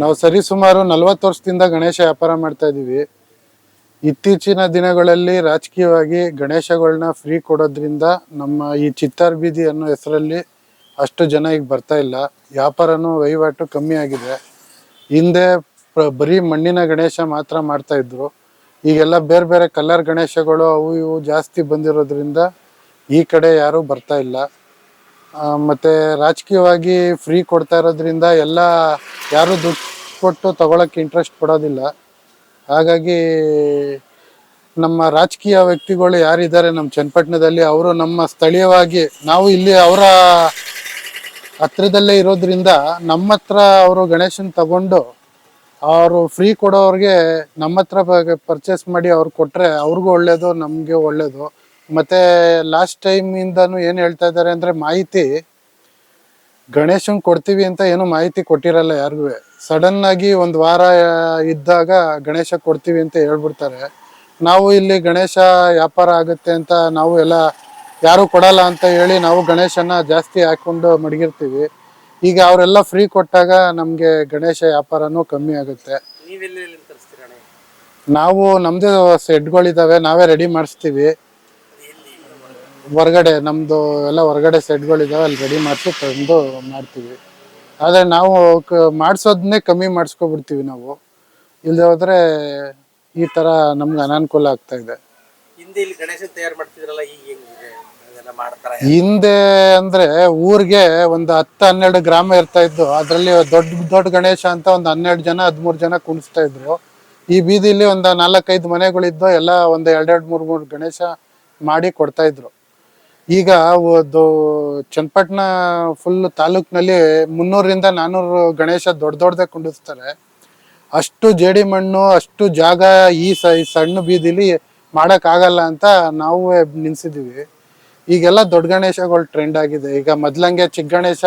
ನಾವು ಸರಿಸುಮಾರು ನಲವತ್ತು ವರ್ಷದಿಂದ ಗಣೇಶ ವ್ಯಾಪಾರ ಮಾಡ್ತಾ ಇದ್ದೀವಿ. ಇತ್ತೀಚಿನ ದಿನಗಳಲ್ಲಿ ರಾಜಕೀಯವಾಗಿ ಗಣೇಶಗಳನ್ನ ಫ್ರೀ ಕೊಡೋದ್ರಿಂದ ನಮ್ಮ ಈ ಚಿತ್ತಾರ್ ಬೀದಿ ಅನ್ನೋ ಹೆಸರಲ್ಲಿ ಅಷ್ಟು ಜನ ಈಗ ಬರ್ತಾ ಇಲ್ಲ. ವ್ಯಾಪಾರನೂ ವಹಿವಾಟು ಕಮ್ಮಿ ಆಗಿದೆ. ಹಿಂದೆ ಬರೀ ಮಣ್ಣಿನ ಗಣೇಶ ಮಾತ್ರ ಮಾಡ್ತಾ ಇದ್ರು. ಈಗೆಲ್ಲ ಬೇರೆ ಬೇರೆ ಕಲರ್ ಗಣೇಶಗಳು ಅವು ಇವು ಜಾಸ್ತಿ ಬಂದಿರೋದ್ರಿಂದ ಈ ಕಡೆ ಯಾರೂ ಬರ್ತಾ ಇಲ್ಲ. ಮತ್ತೆ ರಾಜಕೀಯವಾಗಿ ಫ್ರೀ ಕೊಡ್ತಾ ಇರೋದ್ರಿಂದ ಎಲ್ಲ ಯಾರು ದುಡ್ಡು ಕೊಟ್ಟು ತಗೊಳಕ್ಕೆ ಇಂಟ್ರೆಸ್ಟ್ ಕೊಡೋದಿಲ್ಲ. ಹಾಗಾಗಿ ನಮ್ಮ ರಾಜಕೀಯ ವ್ಯಕ್ತಿಗಳು ಯಾರಿದ್ದಾರೆ ನಮ್ಮ ಚನ್ನಪಟ್ಟಣದಲ್ಲಿ, ಅವರು ನಮ್ಮ ಸ್ಥಳೀಯವಾಗಿ, ನಾವು ಇಲ್ಲಿ ಅವರ ಹತ್ರದಲ್ಲೇ ಇರೋದ್ರಿಂದ ನಮ್ಮ ಹತ್ರ ಅವರು ಗಣೇಶನ್ ತಗೊಂಡು ಅವರು ಫ್ರೀ ಕೊಡೋರಿಗೆ ನಮ್ಮ ಹತ್ರ ಪರ್ಚೇಸ್ ಮಾಡಿ ಅವ್ರು ಕೊಟ್ಟರೆ ಅವ್ರಿಗೂ ಒಳ್ಳೇದು, ನಮಗೆ ಒಳ್ಳೇದು. ಮತ್ತೆ ಲಾಸ್ಟ್ ಟೈಮ್ ಏನು ಏನ್ ಹೇಳ್ತಾ ಇದ್ದಾರೆ ಅಂದ್ರೆ ಮಾಹಿತಿ ಗಣೇಶನ್ ಕೊಡ್ತೀವಿ ಅಂತ ಏನು ಮಾಹಿತಿ ಕೊಟ್ಟಿರಲ್ಲ ಯಾರಿಗೂ. ಸಡನ್ ಆಗಿ ಒಂದು ವಾರ ಇದ್ದಾಗ ಗಣೇಶ ಕೊಡ್ತೀವಿ ಅಂತ ಹೇಳ್ಬಿಡ್ತಾರೆ. ನಾವು ಇಲ್ಲಿ ಗಣೇಶ ವ್ಯಾಪಾರ ಆಗುತ್ತೆ ಅಂತ ನಾವು ಎಲ್ಲ ಯಾರು ಕೊಡಲ್ಲ ಅಂತ ಹೇಳಿ ನಾವು ಗಣೇಶನ ಜಾಸ್ತಿ ಹಾಕೊಂಡು ಮಡಗಿರ್ತೀವಿ. ಈಗ ಅವರೆಲ್ಲ ಫ್ರೀ ಕೊಟ್ಟಾಗ ನಮಗೆ ಗಣೇಶ ವ್ಯಾಪಾರನೂ ಕಮ್ಮಿ ಆಗುತ್ತೆ. ನಾವು ನಮ್ದೇ ಸೆಡ್ಗಳಿದ್ದಾವೆ ನಾವೇ ರೆಡಿ ಮಾಡಿಸ್ತೀವಿ. ಹೊರಗಡೆ ನಮ್ದು ಎಲ್ಲ ಹೊರಗಡೆ ಸೆಟ್ಗಳಿದಾವೆ ಅಲ್ಲಿ ರೆಡಿ ಮಾಡಿಸಿ ತಂದು ಮಾಡ್ತೀವಿ. ಆದರೆ ನಾವು ಕ- ಮಾಡ್ಸೋದನ್ನೇ ಕಮ್ಮಿ ಮಾಡಿಸ್ಕೊಬಿಡ್ತೀವಿ ನಾವು. ಇಲ್ಲದೆ ಹೋದ್ರೆ ಈ ತರ ನಮ್ಗೆ ಅನಾನುಕೂಲ ಆಗ್ತಾ ಇದೆ. ಹಿಂದೆ ಇಲ್ಲಿ ಗಣೇಶ ತಯಾರು ಮಾಡ್ತಿದ್ರಲ್ಲ ಈಗ ಹೆಂಗಿದೆ? ಅದೆಲ್ಲ ಮಾಡ್ತಾರ ಹಿಂದೆ ಅಂದ್ರೆ ಊರಿಗೆ ಒಂದು ಹತ್ತು ಹನ್ನೆರಡು ಗ್ರಾಮ ಇರ್ತಾ ಇದ್ದು ಅದರಲ್ಲಿ ದೊಡ್ಡ ದೊಡ್ಡ ಗಣೇಶ ಅಂತ ಒಂದು ಹನ್ನೆರಡು ಜನ ಹದಿಮೂರು ಜನ ಕುಣಿಸ್ತಾ ಇದ್ರು. ಈ ಬೀದಿಲಿ ಒಂದು ನಾಲ್ಕೈದು ಮನೆಗಳಿದ್ದು ಎಲ್ಲ ಒಂದು ಎರಡೆರಡು ಮೂರು ಮೂರು ಗಣೇಶ ಮಾಡಿ ಕೊಡ್ತಾ ಇದ್ರು. ಈಗ ಒಂದು ಚನ್ನಪಟ್ಟಣ ಫುಲ್ ತಾಲೂಕ್ನಲ್ಲಿ ಮುನ್ನೂರಿಂದ ನಾನ್ನೂರು ಗಣೇಶ ದೊಡ್ಡ ದೊಡ್ಡದೇ ಕುಂಡಿಸ್ತಾರೆ. ಅಷ್ಟು ಜೇಡಿ ಮಣ್ಣು, ಅಷ್ಟು ಜಾಗ ಈ ಸಣ್ಣ ಬೀದಿಲಿ ಮಾಡಕ್ ಆಗಲ್ಲ ಅಂತ ನಾವು ನಿಲ್ಸಿದೀವಿ ಈಗೆಲ್ಲ ದೊಡ್ಡ ಗಣೇಶಗಳು ಟ್ರೆಂಡ್ ಆಗಿದೆ. ಈಗ ಮೊದ್ಲಂಗೆ ಚಿಕ್ಕ ಗಣೇಶ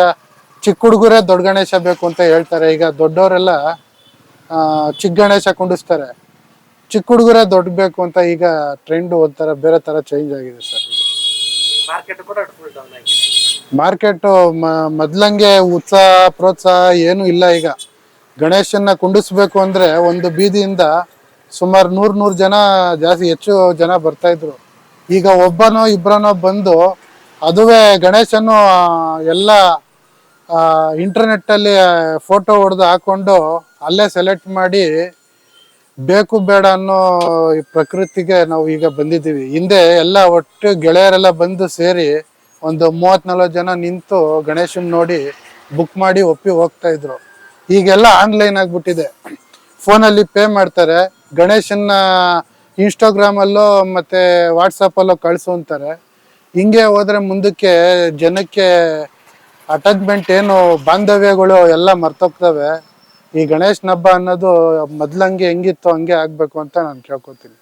ಚಿಕ್ಕ ಹುಡುಗರೇ ದೊಡ್ಡ ಗಣೇಶ ಬೇಕು ಅಂತ ಹೇಳ್ತಾರೆ. ಈಗ ದೊಡ್ಡವರೆಲ್ಲ ಚಿಕ್ಕ ಗಣೇಶ ಕುಂಡಿಸ್ತಾರೆ. ಚಿಕ್ಕ ಹುಡುಗರೇ ದೊಡ್ಡ ಬೇಕು ಅಂತ ಈಗ ಟ್ರೆಂಡ್ ಒಂಥರ ಬೇರೆ ತರ ಚೇಂಜ್ ಆಗಿದೆ ಸರ್. ಮಾರ್ಕೆಟ್ ಕೂಡ ಮೊದ್ಲಂಗೆ ಉತ್ಸಾಹ, ಪ್ರೋತ್ಸಾಹ ಏನು ಇಲ್ಲ ಈಗ. ಗಣೇಶನ್ನ ಕುಂಡಿಸ್ಬೇಕು ಅಂದ್ರೆ ಒಂದು ಬೀದಿಯಿಂದ ಸುಮಾರು ನೂರ್ ನೂರ್ ಜನ, ಜಾಸ್ತಿ ಹೆಚ್ಚು ಜನ ಬರ್ತಾ ಇದ್ರು. ಈಗ ಒಬ್ಬನೋ ಇಬ್ಬರನೋ ಬಂದು ಅದುವೇ ಗಣೇಶನು ಎಲ್ಲ ಇಂಟರ್ನೆಟ್ ಅಲ್ಲಿ ಫೋಟೋ ಹೊಡೆದು ಹಾಕೊಂಡು ಅಲ್ಲೇ ಸೆಲೆಕ್ಟ್ ಮಾಡಿ ಬೇಕು ಬೇಡ ಅನ್ನೋ ಈ ಪ್ರಕೃತಿಗೆ ನಾವು ಈಗ ಬಂದಿದ್ದೀವಿ. ಹಿಂದೆ ಎಲ್ಲ ಒಟ್ಟು ಗೆಳೆಯರೆಲ್ಲ ಬಂದು ಸೇರಿ ಒಂದು ಮೂವತ್ ನಲ್ವತ್ತು ಜನ ನಿಂತು ಗಣೇಶನ್ ನೋಡಿ ಬುಕ್ ಮಾಡಿ ಒಪ್ಪಿ ಹೋಗ್ತಾ ಇದ್ರು. ಈಗೆಲ್ಲ ಆನ್ಲೈನ್ ಆಗ್ಬಿಟ್ಟಿದೆ. ಫೋನಲ್ಲಿ ಪೇ ಮಾಡ್ತಾರೆ. ಗಣೇಶನ್ನ ಇನ್ಸ್ಟಾಗ್ರಾಮಲ್ಲೋ ಮತ್ತು ವಾಟ್ಸಪ್ಪಲ್ಲೋ ಕಳ್ಸು ಅಂತಾರೆ. ಹಿಂಗೆ ಹೋದ್ರೆ ಮುಂದಕ್ಕೆ ಜನಕ್ಕೆ ಅಟ್ಯಾಚ್ಮೆಂಟ್ ಏನು ಬಾಂಧವ್ಯಗಳು ಎಲ್ಲ ಮರ್ತೋಗ್ತವೆ. ಈ ಗಣೇಶನ ಹಬ್ಬ ಅನ್ನೋದು ಮೊದ್ಲಂಗೆ ಹೆಂಗಿತ್ತು ಹಂಗೆ ಆಗ್ಬೇಕು ಅಂತ ನಾನು ಕೇಳ್ಕೊತೀನಿ.